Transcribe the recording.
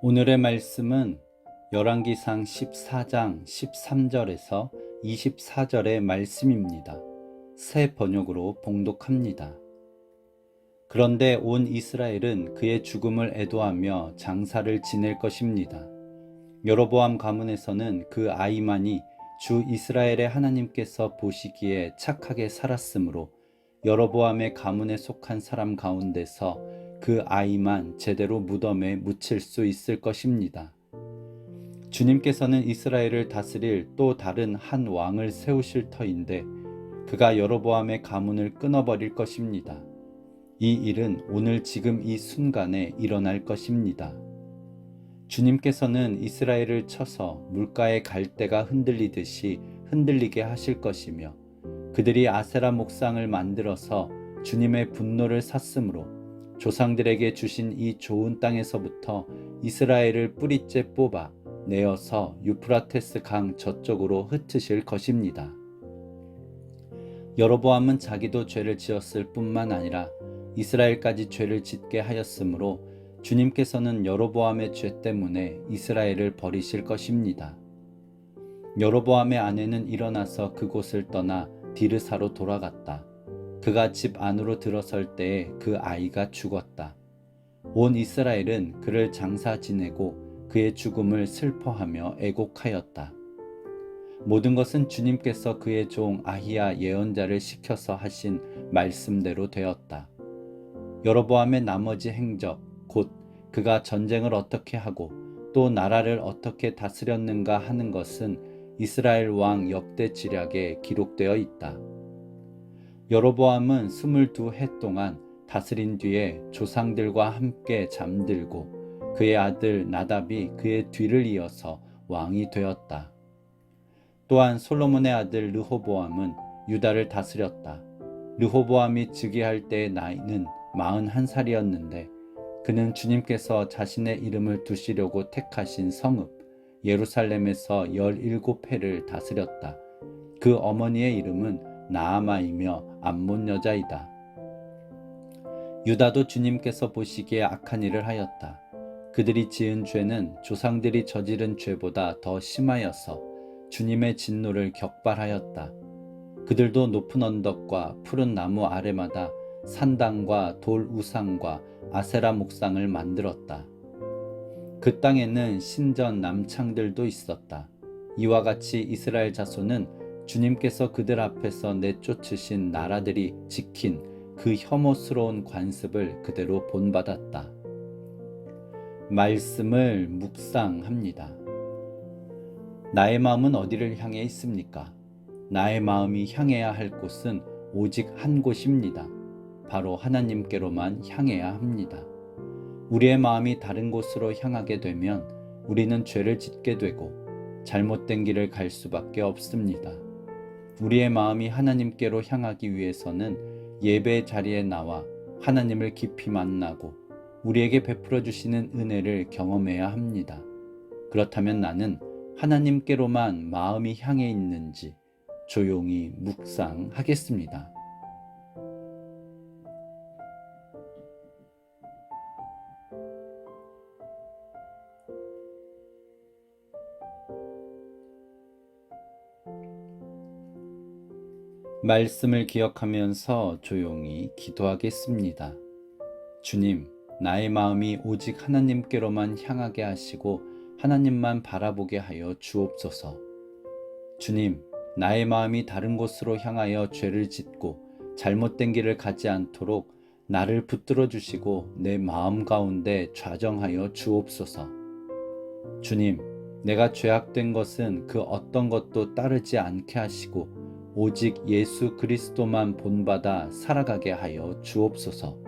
오늘의 말씀은 열왕기상 14장 13절에서 24절의 말씀입니다. 새 번역으로 봉독합니다. 그런데 온 이스라엘은 그의 죽음을 애도하며 장사를 지낼 것입니다. 여로보암 가문에서는 그 아이만이 주 이스라엘의 하나님께서 보시기에 착하게 살았으므로 여로보암의 가문에 속한 사람 가운데서 그 아이만 제대로 무덤에 묻힐 수 있을 것입니다. 주님께서는 이스라엘을 다스릴 또 다른 한 왕을 세우실 터인데 그가 여로보암의 가문을 끊어버릴 것입니다. 이 일은 오늘 지금 이 순간에 일어날 것입니다. 주님께서는 이스라엘을 쳐서 물가의 갈대가 흔들리듯이 흔들리게 하실 것이며 그들이 아세라 목상을 만들어서 주님의 분노를 샀으므로 조상들에게 주신 이 좋은 땅에서부터 이스라엘을 뿌리째 뽑아 내어서 유프라테스 강 저쪽으로 흩으실 것입니다. 여로보암은 자기도 죄를 지었을 뿐만 아니라 이스라엘까지 죄를 짓게 하였으므로 주님께서는 여로보암의 죄 때문에 이스라엘을 버리실 것입니다. 여로보암의 아내는 일어나서 그곳을 떠나 디르사로 돌아갔다. 그가 집 안으로 들어설 때에 그 아이가 죽었다. 온 이스라엘은 그를 장사 지내고 그의 죽음을 슬퍼하며 애곡하였다. 모든 것은 주님께서 그의 종 아히야 예언자를 시켜서 하신 말씀대로 되었다. 여로보암의 나머지 행적, 곧 그가 전쟁을 어떻게 하고 또 나라를 어떻게 다스렸는가 하는 것은 이스라엘 왕 역대 지략에 기록되어 있다. 여로보암은 22해 동안 다스린 뒤에 조상들과 함께 잠들고 그의 아들 나답이 그의 뒤를 이어서 왕이 되었다. 또한 솔로몬의 아들 르호보암은 유다를 다스렸다. 르호보암이 즉위할 때의 나이는 41살이었는데 그는 주님께서 자신의 이름을 두시려고 택하신 성읍 예루살렘에서 17해를 다스렸다. 그 어머니의 이름은 나아마이며 암몬 여자이다. 유다도 주님께서 보시기에 악한 일을 하였다. 그들이 지은 죄는 조상들이 저지른 죄보다 더 심하여서 주님의 진노를 격발하였다. 그들도 높은 언덕과 푸른 나무 아래마다 산당과 돌 우상과 아세라 목상을 만들었다. 그 땅에는 신전 남창들도 있었다. 이와 같이 이스라엘 자손은 주님께서 그들 앞에서 내쫓으신 나라들이 지킨 그 혐오스러운 관습을 그대로 본받았다. 말씀을 묵상합니다. 나의 마음은 어디를 향해 있습니까? 나의 마음이 향해야 할 곳은 오직 한 곳입니다. 바로 하나님께로만 향해야 합니다. 우리의 마음이 다른 곳으로 향하게 되면 우리는 죄를 짓게 되고 잘못된 길을 갈 수밖에 없습니다. 우리의 마음이 하나님께로 향하기 위해서는 예배 자리에 나와 하나님을 깊이 만나고 우리에게 베풀어 주시는 은혜를 경험해야 합니다. 그렇다면 나는 하나님께로만 마음이 향해 있는지 조용히 묵상하겠습니다. 말씀을 기억하면서 조용히 기도하겠습니다. 주님, 나의 마음이 오직 하나님께로만 향하게 하시고 하나님만 바라보게 하여 주옵소서. 주님, 나의 마음이 다른 곳으로 향하여 죄를 짓고 잘못된 길을 가지 않도록 나를 붙들어 주시고 내 마음 가운데 좌정하여 주옵소서. 주님, 내가 죄악된 것은 그 어떤 것도 따르지 않게 하시고 오직 예수 그리스도만 본받아 살아가게 하여 주옵소서.